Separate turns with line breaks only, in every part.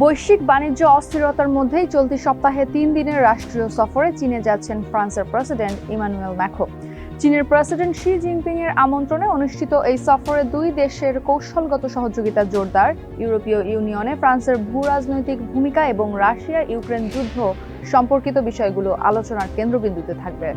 বৈশ্বিক বাণিজ্য অস্থিরতার মধ্যেই চলতি সপ্তাহে তিন দিনের রাষ্ট্রীয় সফরে চীনে যাচ্ছেন ফ্রান্সের প্রেসিডেন্ট ইমানুয়েল ম্যাখো চীনের প্রেসিডেন্ট শি জিনপিং এর আমন্ত্রণে অনুষ্ঠিত এই সফরে দুই দেশের কৌশলগত সহযোগিতা জোরদার। ইউরোপীয় ইউনিয়নে ফ্রান্সের ভূ রাজনৈতিক ভূমিকা এবং রাশিয়া ইউক্রেন যুদ্ধ সম্পর্কিত বিষয়গুলো আলোচনার কেন্দ্রবিন্দুতে থাকবে।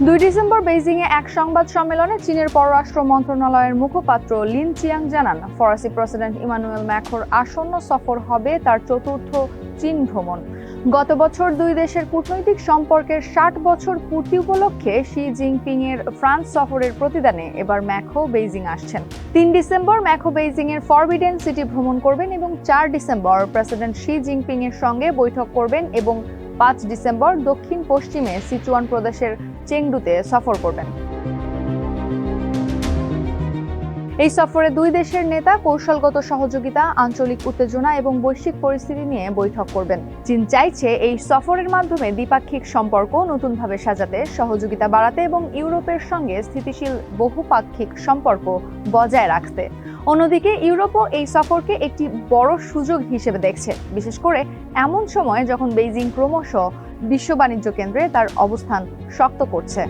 দুই ডিসেম্বর বেইজিং এ এক সংবাদ সম্মেলনে চীনের পররাষ্ট্র মন্ত্রণালয়ের মুখপাত্র লিন চিয়াং জানান, ফরাসি প্রেসিডেন্ট ইমানুয়েল ম্যাখোর আসন্ন সফর হবে তার চতুর্থ চীন ভ্রমণ। গত বছর দুই দেশের কূটনৈতিক সম্পর্কের ষাট বছর পূর্তি উপলক্ষে শি জিনপিং এর ফ্রান্স সফরের প্রতিদানে এবার ম্যাখো বেইজিং আসছেন। তিন ডিসেম্বর ম্যাখো বেইজিং এর ফরবিডেন সিটি ভ্রমণ করবেন এবং চার ডিসেম্বর প্রেসিডেন্ট শি জিনপিং এর সঙ্গে বৈঠক করবেন এবং পাঁচ ডিসেম্বর দক্ষিণ পশ্চিমে সিচুয়ান প্রদেশের চেংডুতে সফর করবেন। এই সফরে দুই দেশের নেতা কৌশলগত সহযোগিতা, আঞ্চলিক উত্তেজনা এবং বৈশ্বিক পরিস্থিতি নিয়ে বৈঠক করবেন। চীন চাইছে এই সফরের মাধ্যমে দ্বিপাক্ষিক সম্পর্ক নতুনভাবে সাজাতে, সহযোগিতা বাড়াতে এবং ইউরোপের সঙ্গে স্থিতিশীল বহুপাক্ষিক সম্পর্ক বজায় রাখতে। অন্যদিকে ইউরোপও এই সফরকে একটি বড় সুযোগ হিসেবে দেখছে। বিশেষ করে এমন সময় যখন বেইজিং ক্রমশ বিশ্ব বাণিজ্য কেন্দ্রে তার অবস্থান শক্ত করছে।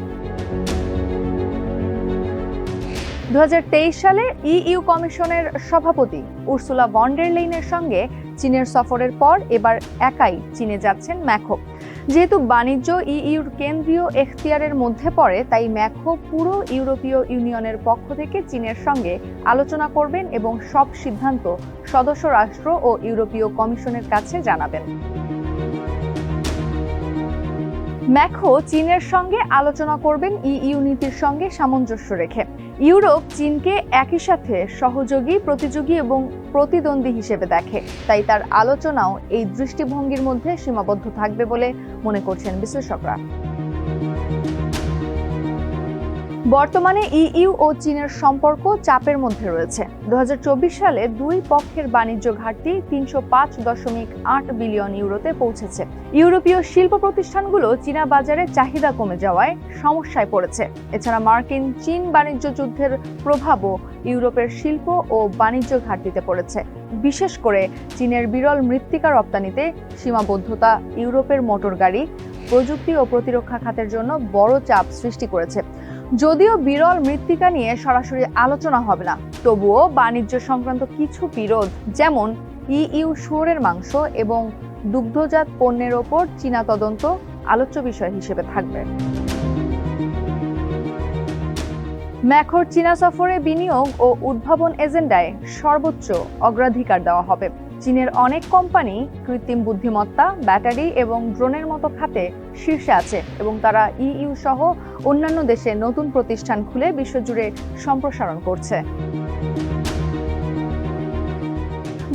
দু হাজার তেইশ সালে ইইউ কমিশনের সভাপতি উর্সুলা ভন্ডের লেইনের সঙ্গে চীনের সফরের পর এবার একাই চীনে যাচ্ছেন ম্যাখো যেহেতু বাণিজ্য ইইউর কেন্দ্রীয় এখতিয়ারের মধ্যে পড়ে, তাই ম্যাখো পুরো ইউরোপীয় ইউনিয়নের পক্ষ থেকে চীনের সঙ্গে আলোচনা করবেন এবং সব সিদ্ধান্ত সদস্য রাষ্ট্র ও ইউরোপীয় কমিশনের কাছে জানাবেন। ম্যাখো চীনের সঙ্গে আলোচনা করবেন ইইউ নীতির সঙ্গে সামঞ্জস্য রেখে। ইউরোপ চীনকে একই সাথে সহযোগী, প্রতিযোগী এবং প্রতিদ্বন্দ্বী হিসেবে দেখে। তাই তার আলোচনাও এই দৃষ্টিভঙ্গির মধ্যে সীমাবদ্ধ থাকবে বলে মনে করছেন বিশ্লেষকরা। বর্তমানে ইইউ ও চীনের সম্পর্ক চাপের মধ্যে রয়েছে। দু হাজার চব্বিশ সালে দুই পক্ষের বাণিজ্য ঘাটতি তিনশো পাঁচ দশমিক আট বিলিয়ন ইউরোতে পৌঁছেছে। ইউরোপীয় শিল্প প্রতিষ্ঠানগুলো চীনা বাজারে চাহিদা কমে যাওয়ায় সমস্যায় পড়েছে। এছাড়া মার্কিন চীন বাণিজ্য যুদ্ধের প্রভাবও ইউরোপের শিল্প ও বাণিজ্য ঘাটতিতে পড়েছে। বিশেষ করে চীনের বিরল মৃত্তিকা রপ্তানিতে সীমাবদ্ধতা ইউরোপের মোটর গাড়ি, প্রযুক্তি ও প্রতিরক্ষা খাতের জন্য বড় চাপ সৃষ্টি করেছে। যদিও বিরল মৃত্তিকা নিয়ে সরাসরি আলোচনা হবে না, তবুও বাণিজ্য সংক্রান্ত কিছু বিরোধ, যেমন ইইউ শুয়োরের মাংস এবং দুগ্ধজাত পণ্যের ওপর চীনা তদন্ত আলোচ্য বিষয় হিসেবে থাকবে। ম্যাখোর চীনা সফরে বিনিয়োগ ও উদ্ভাবন এজেন্ডায় সর্বোচ্চ অগ্রাধিকার দেওয়া হবে। চীনের অনেক কোম্পানি কৃত্রিম বুদ্ধিমত্তা, ব্যাটারি এবং ড্রোনের মতো খাতে শীর্ষে আছে এবং তারা ইইউ সহ অন্যান্য দেশে নতুন প্রতিষ্ঠান খুলে বিশ্বজুড়ে সম্প্রসারণ করছে।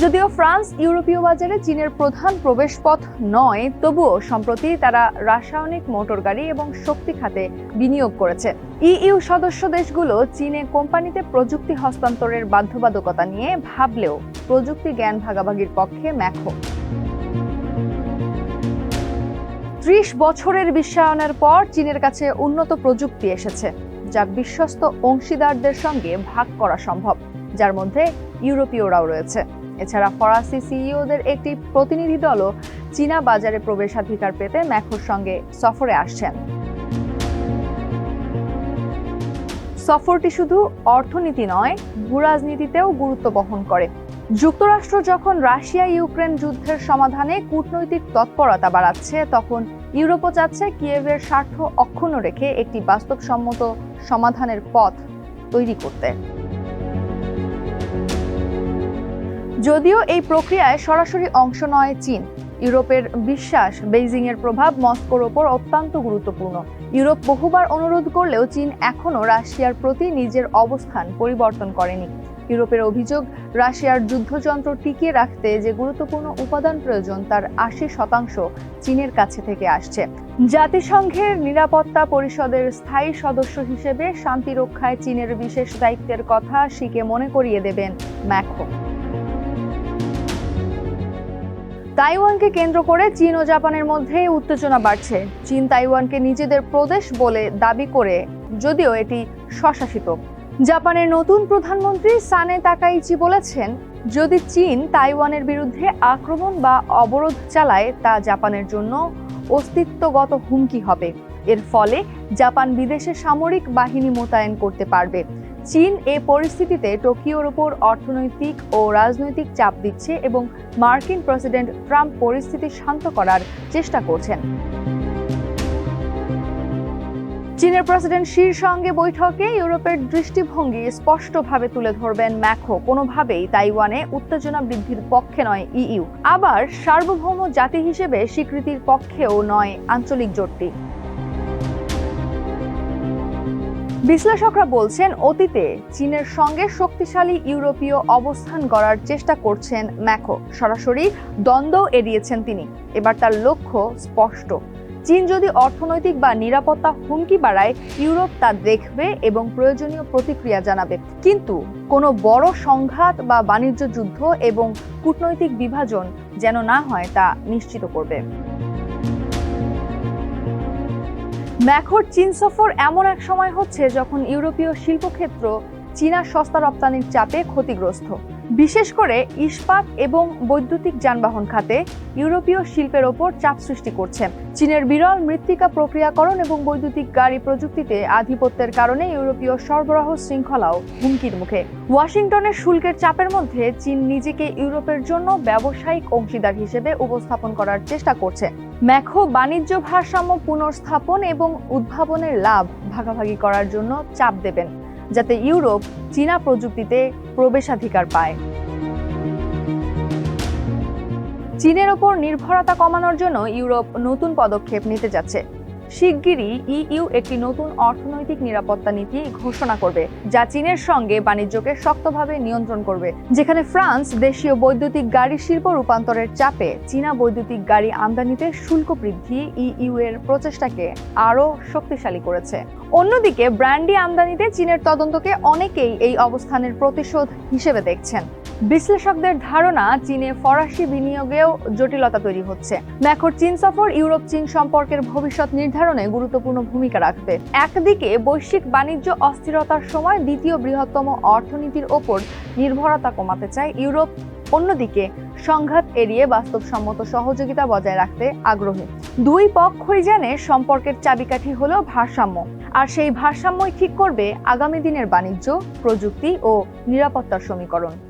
যদিও ফ্রান্স ইউরোপীয় বাজারে চীনের প্রধান প্রবেশপথ নয়, তবুও সম্প্রতি তারা রাসায়নিক মোটর গাড়ি এবং শক্তি খাতে বিনিয়োগ করেছে। ইইউ সদস্য দেশগুলো চীনে কোম্পানিতে প্রযুক্তি হস্তান্তরের বাধ্যবাধকতা নিয়ে ভাবলেও প্রযুক্তি জ্ঞান ভাগাভাগির পক্ষে ম্যাখো। ত্রিশ বছরের বিশ্বায়নের পর চীনের কাছে উন্নত প্রযুক্তি এসেছে, যা বিশ্বস্ত অংশীদারদের সঙ্গে ভাগ করা সম্ভব, যার মধ্যে ইউরোপীয়রাও রয়েছে। এছাড়া ফরাসি সিইওদের একটি প্রতিনিধি দলও চীনা বাজারে প্রবেশাধিকার পেতে ম্যাখোর সঙ্গে সফরে আসছেন। সফরটি শুধু অর্থনীতি নয়, ভূরাজনীতিতেও গুরুত্ব বহন করে। যুক্তরাষ্ট্র যখন রাশিয়া ইউক্রেন যুদ্ধের সমাধানে কূটনৈতিক তৎপরতা বাড়াচ্ছে, তখন ইউরোপও চাচ্ছে কিয়েভের স্বার্থ অক্ষুণ্ণ রেখে একটি বাস্তবসম্মত সমাধানের পথ তৈরি করতে। যদিও এই প্রক্রিয়ায় সরাসরি অংশ নয় চীন ইউরোপের বিশ্বাস বেইজিং এর প্রভাব মস্কোর ওপর অত্যন্ত গুরুত্বপূর্ণ। ইউরোপ বহুবার অনুরোধ করলেও চীন এখনও রাশিয়ার প্রতি নিজের অবস্থান পরিবর্তন করেনি। ইউরোপের অভিযোগ, রাশিয়ার যুদ্ধযন্ত্র টিকিয়ে রাখতে যে গুরুত্বপূর্ণ উপাদান প্রয়োজন, তার আশি শতাংশ চীনের কাছে থেকে আসছে। জাতিসংঘের নিরাপত্তা পরিষদের স্থায়ী সদস্য হিসেবে শান্তি রক্ষায় চীনের বিশেষ দায়িত্বের কথা শিকে মনে করিয়ে দেবেন ম্যাখো তাইওয়ানকে কেন্দ্র করে চীন ও জাপানের মধ্যে উত্তেজনা বাড়ছে। চীন তাইওয়ানকে নিজেদের প্রদেশ বলে দাবি করে, যদিও এটি স্বশাসিত। জাপানের নতুন প্রধানমন্ত্রী সানে তাকাইচি বলেছেন, যদি চীন তাইওয়ানের বিরুদ্ধে আক্রমণ বা অবরোধ চালায়, তা জাপানের জন্য অস্তিত্বগত হুমকি হবে। এর ফলে জাপান বিদেশে সামরিক বাহিনী মোতায়েন করতে পারবে। চীন এ পরিস্থিতিতে টোকিওর উপর অর্থনৈতিক ও রাজনৈতিক চাপ দিচ্ছে এবং মার্কিন প্রেসিডেন্ট ট্রাম্প পরিস্থিতি শান্ত করার চেষ্টা করছেন। চীনের প্রেসিডেন্ট শির সঙ্গে বৈঠকে ইউরোপের দৃষ্টিভঙ্গি স্পষ্টভাবে তুলে ধরবেন ম্যাখো। কোনোভাবেই তাইওয়ানে উত্তেজনা বৃদ্ধির পক্ষে নয় ইইউ। আবার সার্বভৌম জাতি হিসেবে স্বীকৃতির পক্ষেও নয় আঞ্চলিক জোটটি। বিশ্লেষকরা বলছেন, অতীতে চীনের সঙ্গে শক্তিশালী ইউরোপীয় অবস্থান গড়ার চেষ্টা করছেন ম্যাখো সরাসরি দ্বন্দ্ব এড়িয়েছেন তিনি। এবার তার লক্ষ্য স্পষ্ট। চীন যদি অর্থনৈতিক বা নিরাপত্তা হুমকি বাড়ায়, ইউরোপ তা দেখবে এবং প্রয়োজনীয় প্রতিক্রিয়া জানাবে। কিন্তু কোনো বড় সংঘাত বা বাণিজ্য যুদ্ধ এবং কূটনৈতিক বিভাজন যেন না হয় তা নিশ্চিত করবে। ম্যাখোর চীন সফর এমন এক সময় হচ্ছে যখন ইউরোপীয় শিল্পক্ষেত্র চীনা সস্তা রপ্তানির চাপে ক্ষতিগ্রস্ত। বিশেষ করে ইস্পাত এবং বৈদ্যুতিক যানবাহন খাতে ইউরোপীয় শিল্পের ওপর চাপ সৃষ্টি করছে। চীনের বিরল মৃত্তিকা প্রক্রিয়াকরণ এবং বৈদ্যুতিক গাড়ি প্রযুক্তিতে আধিপত্যের কারণে ইউরোপীয় সরবরাহ শৃঙ্খলাও হুমকির মুখে। ওয়াশিংটনের শুল্কের চাপের মধ্যে চীন নিজেকে ইউরোপের জন্য ব্যবসায়িক অংশীদার হিসেবে উপস্থাপন করার চেষ্টা করছে। ম্যাখো বাণিজ্য ভারসাম্য পুনর্স্থাপন এবং উদ্ভাবনের লাভ ভাগাভাগি করার জন্য চাপ দেবেন। যাতে ইউরোপ চীনা প্রযুক্তিতে প্রবেশাধিকার পায়। চীনের ওপর নির্ভরতা কমানোর জন্য ইউরোপ নতুন পদক্ষেপ নিতে যাচ্ছে। শিগগিরই ইইউ একটি নতুন অর্থনৈতিক নিরাপত্তা নীতি ঘোষণা করবে, যা চীনের সঙ্গে বাণিজ্যকে শক্তভাবে নিয়ন্ত্রণ করবে, যেখানে ফ্রান্স দেশীয় বৈদ্যুতিক গাড়ি শিল্প রূপান্তরের চাপে চীনা বৈদ্যুতিক গাড়ি আমদানিতে শুল্ক বৃদ্ধি ইইউ এর প্রচেষ্টাকে আরও শক্তিশালী করেছে। অন্যদিকে, ব্র্যান্ডি আমদানিতে চীনের তদন্তকে অনেকেই এই অবস্থানের প্রতিশোধ হিসেবে দেখছেন। বিশ্লেষকদের ধারণা, চীনে ফরাসি বিনিয়োগেও জটিলতা তৈরি হচ্ছে। ম্যাখোর চীন সফর ইউরোপ চীন সম্পর্কের ভবিষ্যৎ নির্ধারণে গুরুত্বপূর্ণ ভূমিকা রাখবে। একদিকে, বৈশ্বিক বাণিজ্য অস্থিরতার সময় দ্বিতীয় বৃহত্তম অর্থনীতির ওপর নির্ভরতা কমাতে চায় ইউরোপ। অন্যদিকে, সংঘাত এড়িয়ে বাস্তবসম্মত সহযোগিতা বজায় রাখতে আগ্রহী। দুই পক্ষই জানে সম্পর্কের চাবিকাঠি হল ভারসাম্য। আর সেই ভারসাম্যই ঠিক করবে আগামী দিনের বাণিজ্য, প্রযুক্তি ও নিরাপত্তার সমীকরণ।